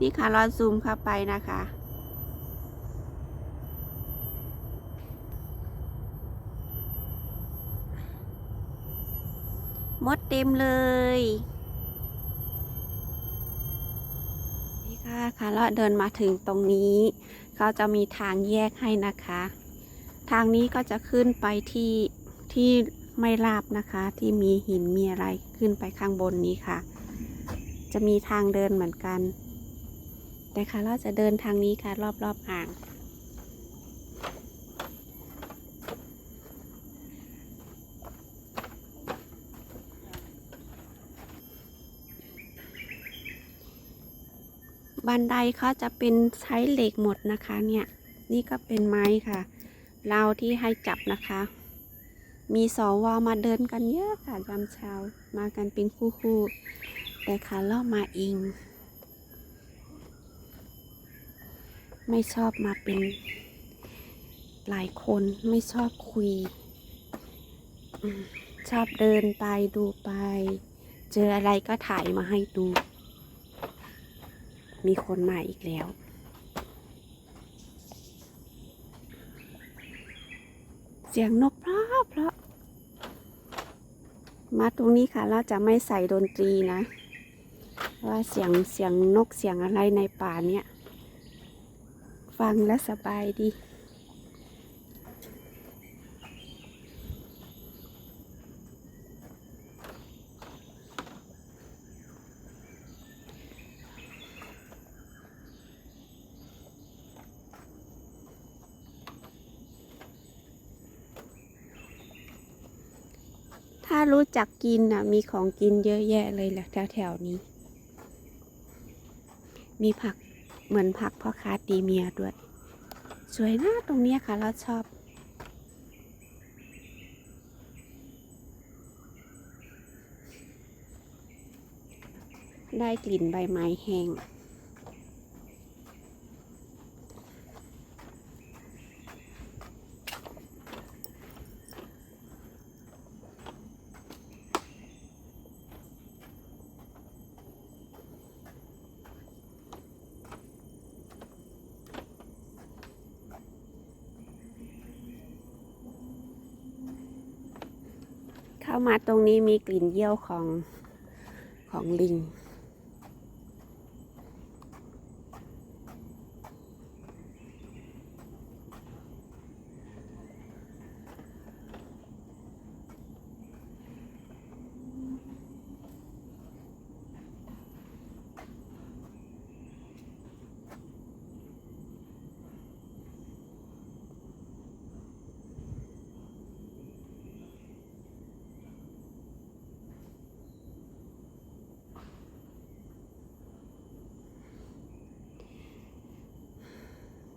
นี่ค่ะ เราซูมเข้าไปนะคะ มดเต็มเลย นี่ค่ะค่ะเราเดินมาถึงตรงนี้ เขาจะมีทางแยกให้นะคะ ทางนี้ก็จะขึ้นไปที่ที่ไม่ราบนะคะ ที่มีหินมีอะไรขึ้นไปข้างบนนี้ค่ะ จะมีทางเดินเหมือนกัน แต่ค่ะเราจะเดินทางนี้ค่ะ รอบๆออ่าง บันไดเขาจะเป็นใช้เหล็กหมดนะคะเนี่ย นี่ก็เป็นไม้ค่ะราวที่ให้จับนะคะ มีสวมาเดินกันเยอะค่ะยามเช้ามากันเป็นคู่ๆ แต่ขาเลาะมาเอง ไม่ชอบมาเป็นหลายคนไม่ชอบคุยอชอบเดินไปดูไป เจออะไรก็ถ่ายมาให้ดู มีคนมาอีกแล้วเสียงนกเพราะเพราะ มาตรงนี้ค่ะ เราจะไม่ใส่ดนตรีนะ ว่าเสียงเสียงนกเสียงอะไรในป่าเนี่ย ฟังแล้วสบายดีถ้ารู้จักกินนะมีของกินเยอะแยะเลยแหละแถวๆนี้ มีผัก เหมือนผักพ่อค้าตีเมียด้วย สวยนะตรงเนี้ยค่ะ เราชอบได้กลิ่นใบไม้แห้ง เข้ามาตรงนี้มีกลิ่นเยี่ยวของของลิง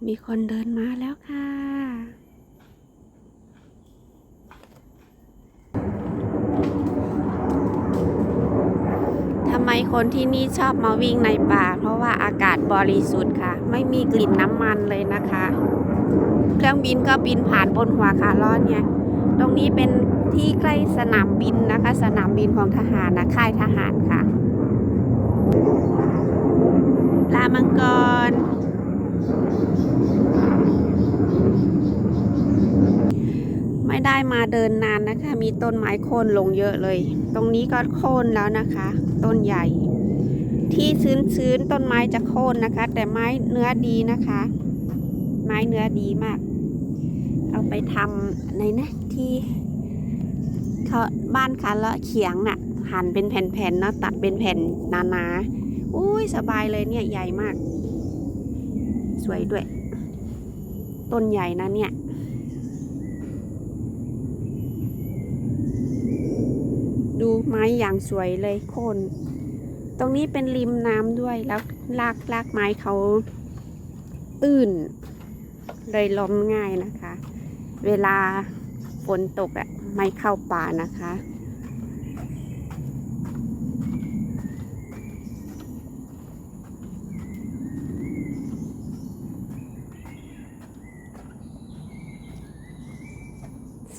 มีคนเดินมาแล้วค่ะ ทำไมคนที่นี่ชอบมาวิ่งในป่า เพราะว่าอากาศบริสุทธิ์ค่ะ ไม่มีกลิ่นน้ำมันเลยนะคะ เครื่องบินก็บินผ่านบนหัวขาล้อนเนี่ย ตรงนี้เป็นที่ใกล้สนามบินนะคะ สนามบินของทหารนะค่ายทหารค่ะ ลามังกร ไม่ได้มาเดินนานนะคะ มีต้นไม้โค่นลงเยอะเลย ตรงนี้ก็โค่นแล้วนะคะ ต้นใหญ่ ที่ชื้นๆต้นไม้จะโค่นนะคะ แต่ไม้เนื้อดีนะคะ ไม้เนื้อดีมาก เอาไปทำในนะที่เขาบ้านคันละเขียงน่ะหั่นเป็นแผ่นๆเนาะตัดเป็นแผ่นหนาๆอุ้ยสบายเลยเนี่ยใหญ่มาก สวยด้วย ต้นใหญ่นะเนี่ย ดูไม้อย่างสวยเลยโคนตรงนี้เป็นริมน้ำด้วยแล้วลากลากไม้เขาตื้น เลยล้มง่ายนะคะ เวลาฝนตกอะไม่เข้าป่านะคะ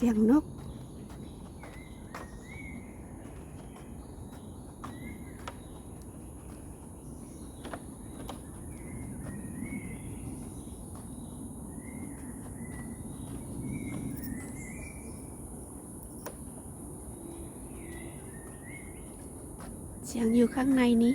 giang nóc chẳng nhiều khác này ní.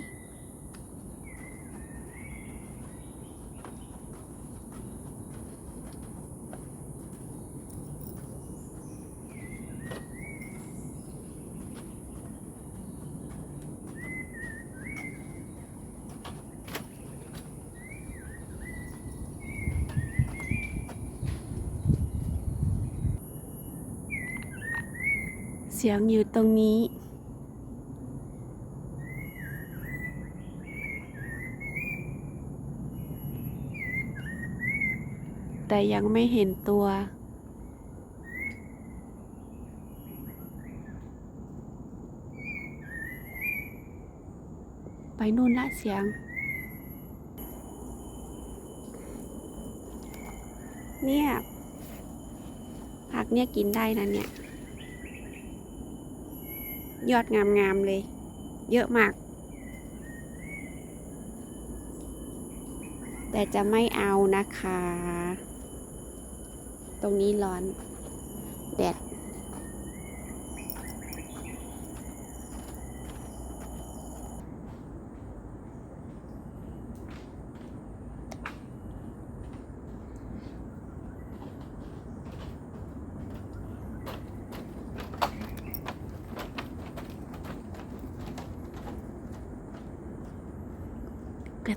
สียงอยู่ตรงนี้ แต่ยังไม่เห็นตัว ไปนู่นละเสียง เนี่ยผักเนี่ยกินได้นะเนี่ย ยอดงามๆเลย เยอะมาก แต่จะไม่เอานะคะ ตรงนี้ร้อน แดด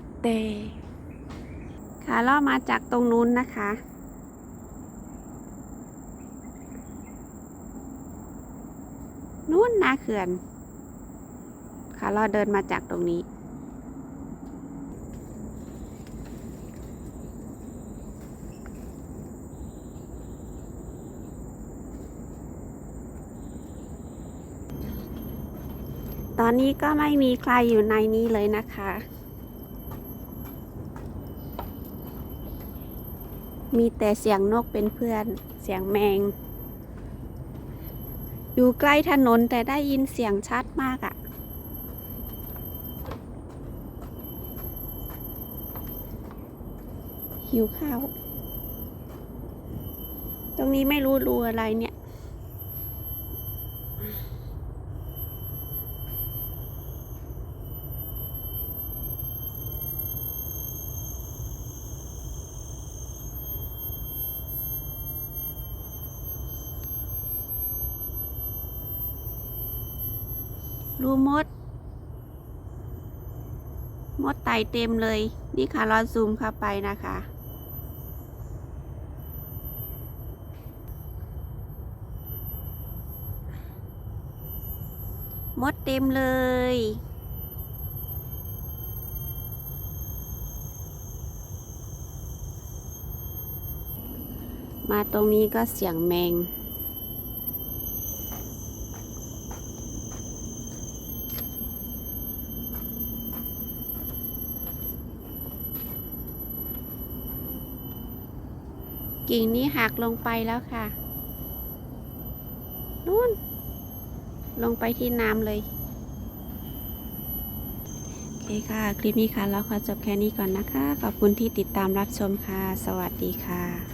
กเตขาล่อมาจากตรงนู้นนะคะ นู้นนาเขื่อนขาล่อเดินมาจากตรงนี้ ตอนนี้ก็ไม่มีใครอยู่ในนี้เลยนะคะ มีแต่เสียงนกเป็นเพื่อน เสียงแมง อยู่ใกล้ถนนแต่ได้ยินเสียงชัดมากอะ่ะ หิวข้าว ตรงนี้ไม่รู้รูอะไรเนี่ย รูมด มดไตเต็มเลย นี่ค่ะเราซูมเข้าไปนะคะ มดเต็มเลยมาตรงนี้ก็เสียงแมง กิ่งนี้หักลงไปแล้วค่ะนู่น ลงไปที่น้ำเลยโอเคค่ะ คลิปนี้ค่ะ เราขอจบแค่นี้ก่อนนะคะ ขอบคุณที่ติดตามรับชมค่ะ สวัสดีค่ะ